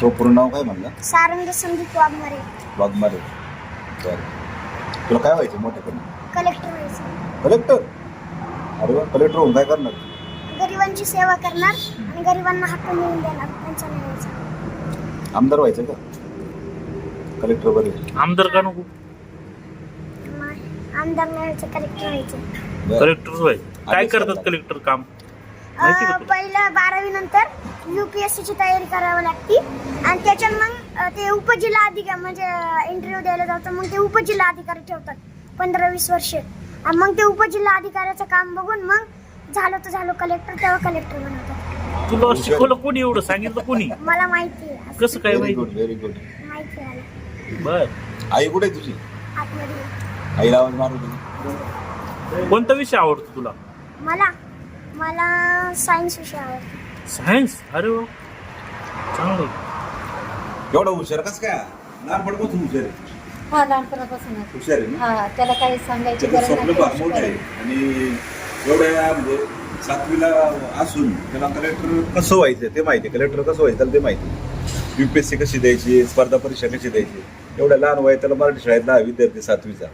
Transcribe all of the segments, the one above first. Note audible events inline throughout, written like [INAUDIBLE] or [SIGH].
तो पूर्ण नाव काय म्हणलं? सारंग संदीप वाघमारे. वाघमारे. बरं. तुला काय व्हायचं मोठ्याकडून कलेक्टर व्हायचं. कलेक्टर? अरे वा कलेक्टर होऊन काय करणार? गरिबांची सेवा करणार आणि गरिबांना हक्क मिळवून देणार त्यांचा नाही व्हायचा आमदार व्हायचं का? कलेक्टर बरे. आमदार का नको? नाही, आमदार नाही व्हायचं कलेक्टर व्हायचं. बरं. कलेक्टर काय करतात करतात. कलेक्टर काम? माहिती का अं, तुला? पहिलं बारावी नंतर युपीएससी ची तयारी करावी लागती. आणि त्याच्यात मग ते उपजिल्हा अधिकारी म्हणजे इंटरव्ह्यू द्यायला जातं मग ते उपजिल्हा अधिकारी ठेवतात. पंधरा वीस वर्ष. आणि मग ते उपजिल्हा अधिकाऱ्याचं काम बघून मग झालं तर झालं कलेक्टर तेव्हा कलेक्टर बनवतात. तुला शिकवलं कोणी एवढं? सांगितलं कोणी? मला माहिती आहे. कसं काय व्हेरी माहिती? गुड व्हेरी गुड माहिती आहे मला. बर. आई कुठे आहे तुझी? आतमध्ये. आईला आवाज मारू तुझी कोणता विषय आवडतो तुला? मला मला सायन्स विषय आवडतो. सायन्स अरे वा. चांगलं. एवढा हुशार कस काय? लहानपणापासून हुशार आहे. हा लहानपणापासूनच हुशार आहे ना? हा त्याला काही सांगायची त्याचं गरज स्वप्न फार मोठं आहे. नाही आणि एवढ्या म्हणजे सातवीला असून त्याला कलेक्टर कसं व्हायचं ते माहिती कलेक्टर कसं व्हायचं त्याला ते माहिती युपीएससी कशी द्यायची? स्पर्धा परीक्षा कशी द्यायची? एवढ्या लहान वयात त्याला मराठी शाळेतला हा विद्यार्थी सातवीचा.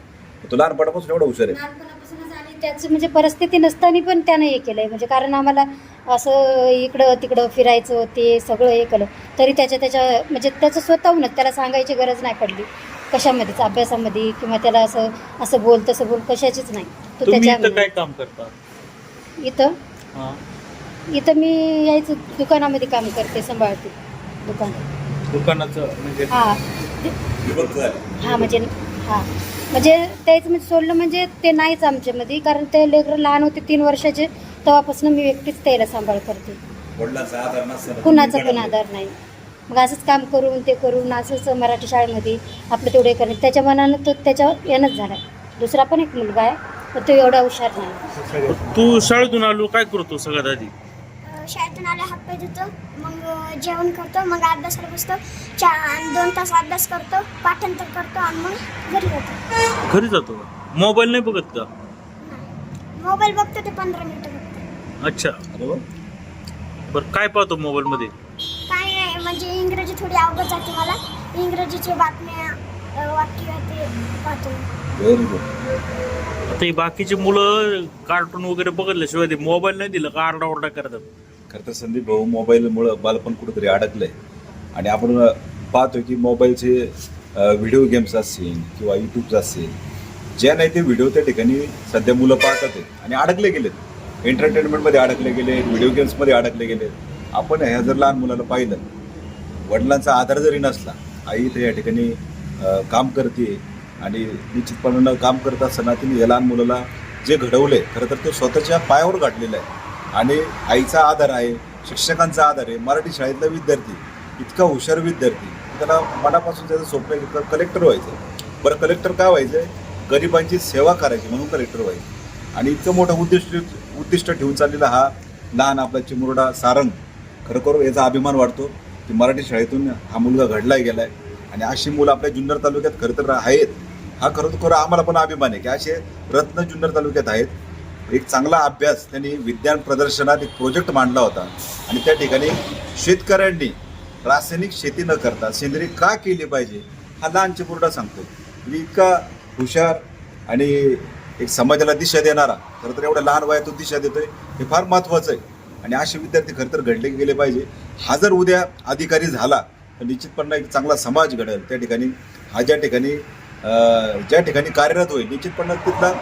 तो लहानपणापासून एवढा हुशार आहे. लहानपणापासूनच आणि त्याचं म्हणजे परिस्थिती नसताना पण त्यानं हे केलंय. म्हणजे कारण आम्हाला असं इकडं तिकडं फिरायचं ते सगळं हे केलं. तरी त्याच्या त्याच्या म्हणजे त्याचं स्वतःहूनच त्याला सांगायची गरज नाही पडली. कशामध्येच अभ्यासामध्ये किंवा त्याला असं असं बोल तसं बोल कशाचीच नाही. तो त्याच्या काम करता? इथं? हा. इथं मी यायचं दुकानामध्ये काम करते सांभाळते दुकान. दुकानाचं म्हणजे? हा. हा म्हणजे हा. म्हणजे त्याच म्हणजे सोडलं म्हणजे ते नाहीच आमच्यामध्ये कारण ते लेकरं लहान होते तीन वर्षाचे. तेव्हापासून मी एकटीच त्याला सांभाळ करते. कुणाचा पण आधार नाही. मग असंच काम करून ते करून असंच मराठी शाळेमध्ये आपलं तेवढे करेल त्याच्या मनानं तो त्याच्या यानंच झाला दुसरा पण एक मुलगा आहे पण तो एवढा हुशार नाही. तू शाळेतून आलो काय करतो सगळ्यात आधी? शाळेतून आल्या हात पाय धुतो मग जेवण करतो मग अभ्यासाला बसतो चा आणि दोन तास अभ्यास करतो पाठांतर करतो आणि मग घरी जातो. घरी जातो मोबाईल नाही बघत का? मोबाईल बघतो ते पंधरा मिनिटं. अच्छा. वा. बरं काय पाहतो मोबाईल मध्ये काय नाही म्हणजे इंग्रजी थोडी अवघड जाते मला. इंग्रजीचे बातम्या अं, वाक्य ते पाहतो. व्हेरी गुड आता ही बाकीची मुलं कार्टून वगैरे बघितल्याशिवाय ते मोबाईल नाही दिलं का आरडाओरडा करतात. खरं तर संदीप भाऊ मोबाईलमुळं बालपण कुठेतरी अडकलंय. आणि आपण पाहतोय की मोबाईलचे व्हिडिओ गेम्स असतील किंवा यूट्यूबचं असेल ज्या नाही ते व्हिडिओ त्या ठिकाणी सध्या मुलं पाहतात आहे आणि अडकले गेलेत. एंटरटेनमेंटमध्ये अडकले गेले व्हिडिओ गेम्समध्ये अडकले गेले. आपण ह्या जर लहान मुलाला पाहिलं वडिलांचा आधार जरी नसला आई तर या ठिकाणी काम करते आणि निश्चितपणानं काम करत असताना तिने या लहान मुलाला जे घडवलंय खरं तर ते स्वतःच्या पायावर गाठलेलं आहे. आणि आईचा आधार आहे शिक्षकांचा आधार आहे मराठी शाळेतला विद्यार्थी इतका हुशार विद्यार्थी त्याला मनापासून त्याचं स्वप्न कलेक्टर व्हायचं. बरं कलेक्टर काय व्हायचं गरिबांची सेवा करायची म्हणून कलेक्टर व्हायचं. आणि इतकं मोठं उद्दिष्ट उद्दिष्ट ठेवून चाललेला हा लहान आपला चिमुरडा सारंग खरोखर याचा अभिमान वाटतो की मराठी शाळेतून हा मुलगा घडला गेलाय. आणि अशी मुलं आपल्या जुन्नर तालुक्यात खरं तर आहेत. हा खरोखर आम्हाला पण अभिमान आहे की असे रत्न जुन्नर तालुक्यात आहेत. एक चांगला अभ्यास त्यांनी विज्ञान प्रदर्शनात एक प्रोजेक्ट मांडला होता. आणि त्या ठिकाणी शेतकऱ्यांनी रासायनिक शेती न करता सेंद्रिय का केली पाहिजे हा लहान चिमुरडा सांगतो. म्हणजे इतका हुशार आणि एक समाजाला दिशा देणारा खरं तर एवढ्या लहान वयातून दिशा देतोय हे फार महत्त्वाचं आहे. आणि असे विद्यार्थी खरं तर घडले गेले पाहिजे. हा जर उद्या अधिकारी झाला तर निश्चितपणे एक चांगला समाज घडेल. त्या ठिकाणी हा ज्या ठिकाणी ज्या ठिकाणी कार्यरत होईल निश्चितपणे तिथला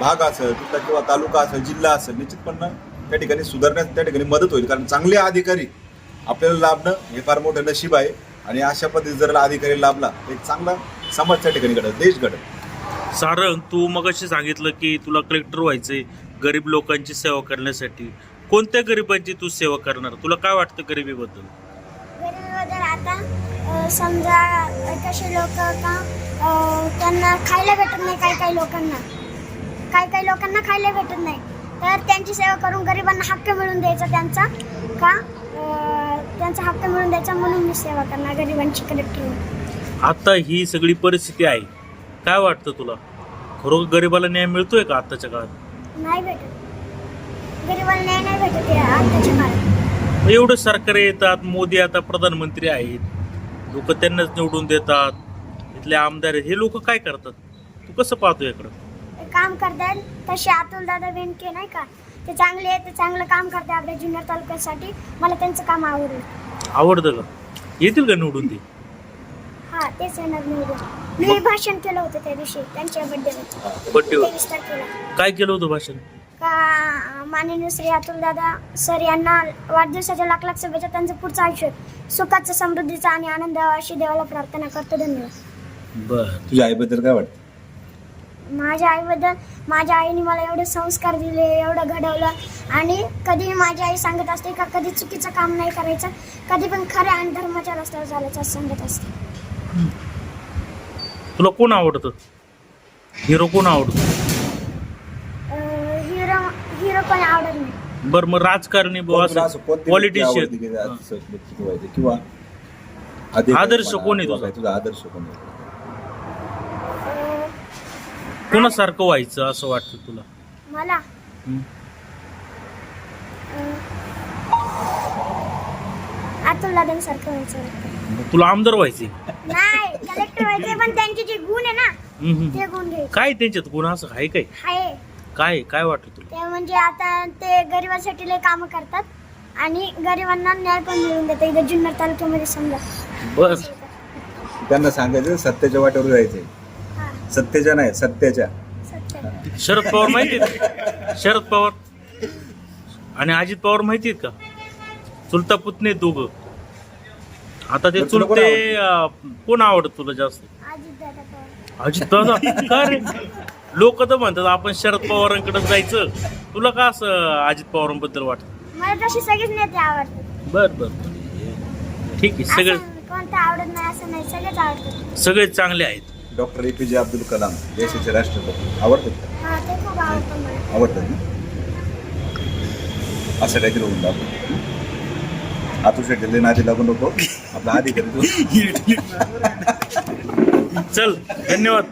भाग असेल तिथला किंवा तालुका असेल जिल्हा असेल निश्चितपणे त्या ठिकाणी सुधारण्यास त्या ठिकाणी मदत होईल. कारण चांगले अधिकारी आपल्याला लाभणं हे फार मोठं नशीब आहे. आणि अशा पद्धतीने जर अधिकारी लाभला तर एक चांगला समाज त्या ठिकाणी घडत देश घडत सारंग तू मगाशी सांगितलं की तुला कलेक्टर व्हायचंय गरीब लोकांची सेवा करण्यासाठी. कोणत्या गरिबांची तू सेवा करणार? तुला काय वाटतं गरिबीबद्दल? गरिबीबद्दल आता समजा कसे लोक का त्यांना खायला भेटत नाही काही काही लोकांना. काही काही लोकांना खायला भेटत नाही. तर त्यांची सेवा करून गरिबांना हक्क मिळून द्यायचा त्यांचा का? त्यांचा हक्क मिळून द्यायचा म्हणून मी सेवा करणार गरिबांची कलेक्टर आता ही सगळी परिस्थिती आहे. काय वाटतं तुला? खरोखर गरिबाला न्याय मिळतोय का आताच्या काळात? नाही भेटत. गरिबाला न्याय नाही भेटत या आताच्या काळात. एवढं सरकार येतात मोदी आता प्रधानमंत्री आहेत. लोक त्यांनाच निवडून देतात. इथले आमदार आहेत. हे लोक काय करतात? तू कसं पाहतो इकडं ते काम करतात. तसे अतुल दादा बेनके नाही का? ते चांगले आहे ते चांगलं काम करतात आपल्या जुन्नर तालुक्यासाठी. मला त्यांचं काम आवडलं. आवडतं का? येतील का निवडून ते? हा तेच येणार निवडून मी भाषण केलं होतं त्या दिवशी त्यांच्या बड्डेवर बड्डेवर तेवीस तारखेला. काय केलं होतं भाषण? का माननीय श्री अतुल दादा सर यांना वाढदिवसाच्या लाख लाख शुभेच्छा त्यांचं पुढचं आयुष्य सुखाचं समृद्धीचं आणि आनंद अशी देवाला प्रार्थना करतो धन्यवाद. बर. तुझ्या आईबद्दल काय वाटतं? माझ्या आईबद्दल माझ्या आईने मला एवढे संस्कार दिले एवढं घडवलं आणि कधी माझी आई सांगत असते का कधी चुकीचं काम नाही करायचं कधी पण खऱ्या आणि धर्माच्या रस्त्यावर चालायचं असं सांगत असते. तुला कोण आवडतं? हिरो कोण आवडतो? हिरो हिरो पण आवडत नाही. बर मग राजकारणी कोण तुला असं कोणती व्यक्ती आवडते की पॉलिटिशियन असं? किंवा आदर्श कोण आहे तुझा? तुझा? आदर्श कोण आहे? कोणासारखं व्हायचं असं वाटतं तुला? मला? हं? अतुल दादांसारखं व्हायचं. तुला आमदार व्हायचे. नाही कलेक्टर व्हायचे पण त्यांचे जे गुण आहे ना हं, हं. ते गुण घ्यायचे. काय त्यांच्यात गुण? असं आहे काय? आहे. काय काय वाटतं तुला? ते म्हणजे आता ते गरिबांसाठी लय कामं करतात आणि गरिबांना न्याय पण मिळवून देतात. इथं जुन्नर तालुक्यामध्ये समजा. बर. त्यांना सांगायचं सत्याच्या वाटेवर जायचंय. हा. सत्याच्या नाही सत्याच्या. सत्य. शरद पवार माहिती शरद पवार आणि अजित पवार माहिती आहेत का? चुलता पुतणे दोघं. आता ते चुलते कोण आवडत? तुला जास्त? अजित दादा? लोक तर म्हणतात आपण शरद पवारांकडे जायचं. तुला का असं अजित पवारांबद्दल वाटत? मला तशी सगळेच नेते आवडतात. बर बर. ठीक आहे सगळे कोणतं आवडत नाही असं नाही सगळेच आवडतात. सगळे चांगले आहेत. डॉक्टर ए पी जे अब्दुल कलाम देशाचे राष्ट्रपती. आवडतात का? हा ते खूप आवडतं मला. आवडतात असं काहीतरी होऊन दाखव आतू शेट्टीले नादी लागू नको. आपला अधिकारी तू. [LAUGHS] चल धन्यवाद.